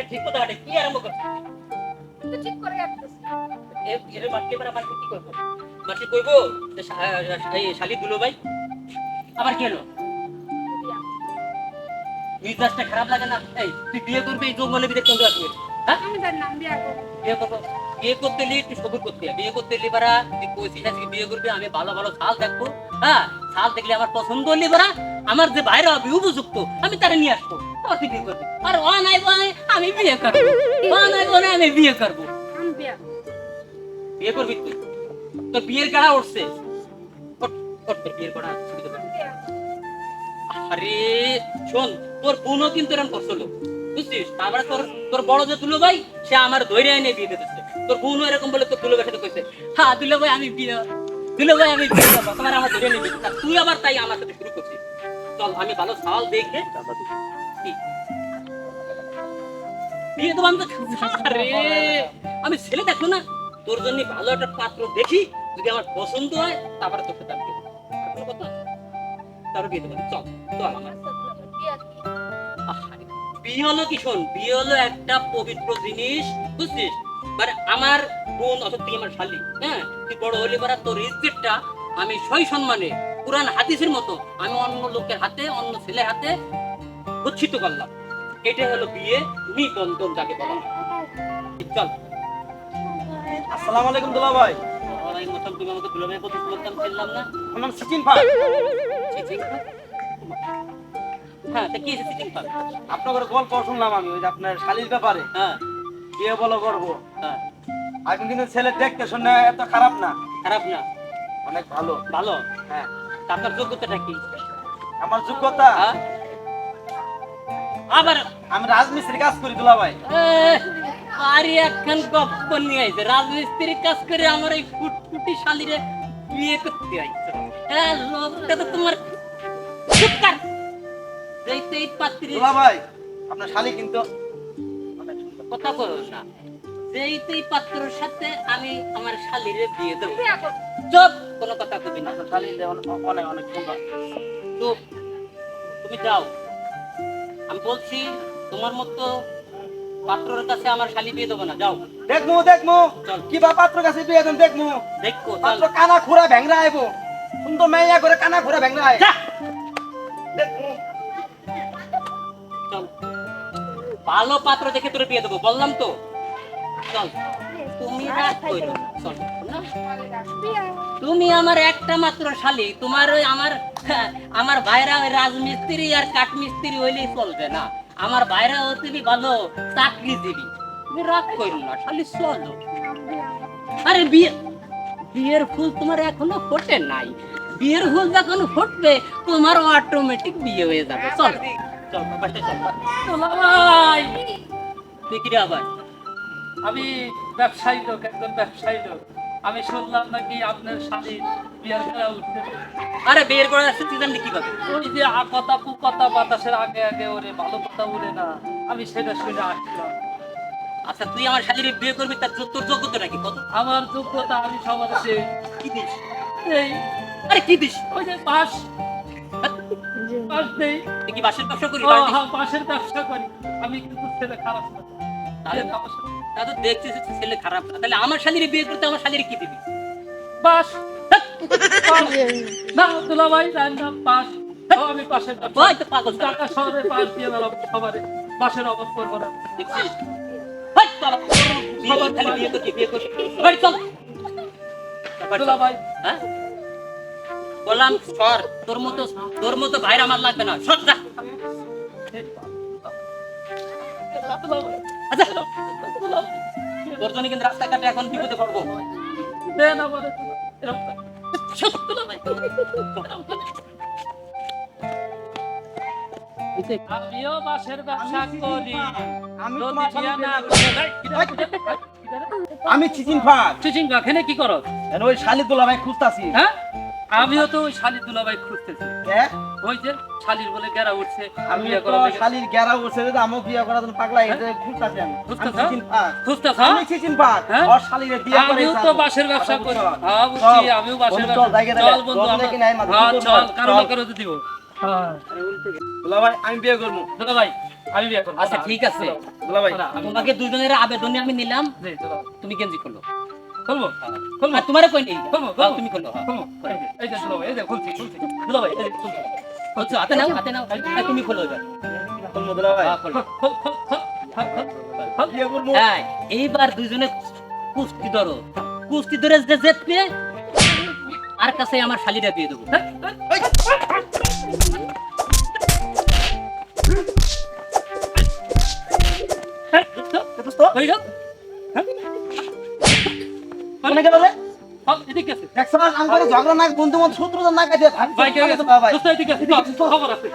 আরে ঠিক কথা হাঁটে। কি আরম্ভ করছিস তো ঠিক করে আসছিস এর মাসকে এবার আমার কি করব? মাসি কইব যে শালি দুলো ভাই। আবার কি হলো? মিজাজটা খারাপ লাগে না? এই তুই বিয়ে করবি এই জঙ্গলে ভিতরে কোন আসবে হ্যাঁ? আমি তার নাম বিয়ে করব। বিয়ে করব? বিয়ে করতে এলি তুই সবুর করতে। বিয়ে করতে তুই কইছিস আজকে বিয়ে করবি? আমি ভালো ভালো ছাল দেখব। হ্যাঁ ছাল দেখলে আমার পছন্দ আমার যে বাইরে হবে উপযুক্ত, আমি তারা নিয়ে আসব। তারপর তুই বিয়ে করবি। আর ও নাই আমি বিয়ে করব। ও নাই আমি বিয়ে করব। বিয়ে করবি তুই? তোর বিয়ের গাড়া উঠছে। তোর বিয়ের গাড়া। আরে, শোন, তোর বোনও কিন্তু এরকম করছিল। বুঝছিস? তারপরে তোর তোর বড় যে দুলো ভাই, সে আমার ধৈর্য এনে বিয়ে দিতেছে। তোর বোনও এরকম বলে তোর কইছে। হ্যাঁ আমি বিয়ে আমি বিয়ে তোমার আমার নিয়ে তুই আবার তাই আমার সাথে শুরু করছিস। চল, আমি ভালো সাল দেখে বিয়ে আমি তো আরে, আমি ছেলে দেখো না। তোর জন্য ভালো একটা পাত্র দেখি, যদি আমার পছন্দ হয়, তারপরে আমি বিয়ে দেবো। বিয়ে দেবো। চল আমার। বিয়ে হলো কি শোন, বিয়ে হলো একটা পবিত্র জিনিস, বুঝছিস? আমার বোন অর্থাৎ তুই আমার শালি হ্যাঁ? তুই বড় হলি পারা তোর ইজ্জতটা আমি সই সম্মানে কোরআন হাদিসের মতো আমি অন্য লোকের হাতে অন্য ছেলের হাতে গচ্ছিত করলাম। এটাই হলো বিয়ে নিবন্ধন যাকে বলা। চল। আসসালামু আলাইকুম দুলা ভাই। ওয়ালাইকুম আসসালাম, তুমি আমাকে দুলাভাই কত বলতাম না। আমার নাম সিচিন ভাই? হ্যাঁ তা কি চিচিং পাক? আপনার গল্প শুনলাম আমি ওই যে আপনার শালির ব্যাপারে। হ্যাঁ। বিয়ে বলো করব। আপনি কিন্তু ছেলে দেখতে শুনে এত খারাপ না। খারাপ না? অনেক ভালো। ভালো? হ্যাঁ। আপনার যোগ্যতাটা কি? আমার যোগ্যতা? হ্যাঁ? আবার আমি রাজমিস্ত্রি কাজ করি দুলা ভাই। আরে একখান গপ্প নিয়ে আইছে। রাজমিস্ত্রির কাজ করে আমার এই ফুটফুটি শালিরে বিয়ে করতে আইছে। হ্যাঁ লোকটা তো তোমার চুপ কর এই পাত্রী দুলা ভাই আপনার শালি কিন্তু। কথা করো না। যেই তো এই পাত্রের সাথে আমি আমার শালিরে বিয়ে দেবো। চুপ কোনো কথা কবি না। আপনার অনেক অনেক চুপ তুমি যাও। আমি বলছি তোমার মতো পাত্রের কাছে আমার শালি বিয়ে দেবো না। যাও। দেখমু দেখমু। কি বা পাত্র কাছে বিয়ে দেন দেখমু। দেখো পাত্র কানা খুরা ভেংরা আইব। সুন্দর মেয়া করে কানা খুরা ভেংরা আইব যা! দেখমু। ভালো পাত্র দেখে তোর বিয়ে দেবো বললাম তো। চল তুমি রাগ করো চল তুমি আমার একটা মাত্র শালি তোমার ওই আমার আমার ভাইরা ওই রাজমিস্ত্রি আর কাঠমিস্ত্রি হইলেই চলবে না। আমার ভাইরা কি ভালো চাকরিজীবী। তুমি রাগ করো না শালি চলো। আরে বিয়ে বিয়ের ফুল তোমার এখনও ফোটে নাই। বিয়ের ফুল যখন ফুটবে তোমার অটোমেটিক বিয়ে হয়ে যাবে চল। আমি ব্যবসায়ী লোক, একজন ব্যবসায়ী লোক। আমি শুনলাম নাকি আপনার স্বামী বিয়ার খেলা উঠতে আরে বিয়ের করে আসছে তুই জানলি কীভাবে? ওই যে কথা কু কথা বাতাসের আগে আগে ওরে ভালো কথা উড়ে না, আমি সেটা শুনে আসলাম। আচ্ছা তুই আমার শালির বিয়ে করবি তার তোর যোগ্যতা নাকি কত? আমার যোগ্যতা আমি সবার কি দিস? এই আরে কি দিস? ওই যে পাশ পাশ নেই কি বাসের ব্যবসা করি হ্যাঁ, পাশের ব্যবসা করি। আমি কিন্তু ছেলে খারাপ না। তাহলে তো দেখছিস ছেলে খারাপ না। তাহলে আমার শালির বিয়ে করতে আমার শালির কি দিবি? পাশ পাশ। না দুলা ভাই না পাশ আমি পাশের ব্যবসা তো পাগল। ঢাকা শহরে পাশ দিয়ে বেড়াবো সবারে। পাশের অভাব করব না দেখছিস বিয়ে কর, বিয়ে করছি, বিয়ে করছি। চল। দুলা ভাই হ্যাঁ? বললাম সর তোর মতো তোর মতো ভাইরা আমার লাগবে না। সর যা। আচ্ছা। তোর জন্য কিন্তু রাস্তাঘাটে এখন বিপদে পড়ব। দেন আমার এরকম সত্য না ভাই। আমিও বাসের ব্যবসা করি? আমি করে আমি চিচিন ফাক এখানে কি করো? ওই শালি দুলা ভাই খুঁজতাছি। হ্যাঁ? আমিও তো ওই শালি দুলাভাই খুঁজতেছি। হ্যাঁ ওই যে শালির বলে গেরা উঠছে আমি শালির গেরা বসে যে আমাকে বিয়ে করার জন্য পাগলা হয়ে? যায় আমি খুঁজতেছ আমি চিচিন হ্যাঁ? শালিরে বিয়ে করে আমিও তো বাসের ব্যবসা করি। হ্যাঁ বুঝছি আমিও বাসের ব্যবসা চল বন্ধু আমরা হ্যাঁ চল কারও না কারও দিব। হ্যাঁ আমি বিয়ে করব। দাদা আমি বিয়ে করব। আচ্ছা ঠিক আছে। তোমাকে দুজনের আবেদনে আমি নিলাম। তুমি গেঞ্জি করল খুলবো? খুলবো? আর তোমারে কই নেই? খুলবো হ্যাঁ, তুমি হ্যাঁ। খুলবো এই যে, এই যে দুলা ভাই এই যে খুলছি খুলছি। দুলা ভাই এই যে খুলছি। হচ্ছে হাতে নাও হাতে নাও। তুমি খোলো এবার। খুলবো দুলা ভাই। হ্যাঁ, খোলো। খোল খোল খোল এইবার দুইজনে কুস্তি ধরো। কুস্তি ধরে যে জিতবে আর কাছে আমার শালিটা দিয়ে দেবো। হ্যাঁ? কোনে গেল রে এদিকে আছে। দেখছ আমার ঝগড়া না বন্ধু মত শত্রুতা না কাটে ভাই ভাই দোস্ত এদিকে আছে। খবর আছে।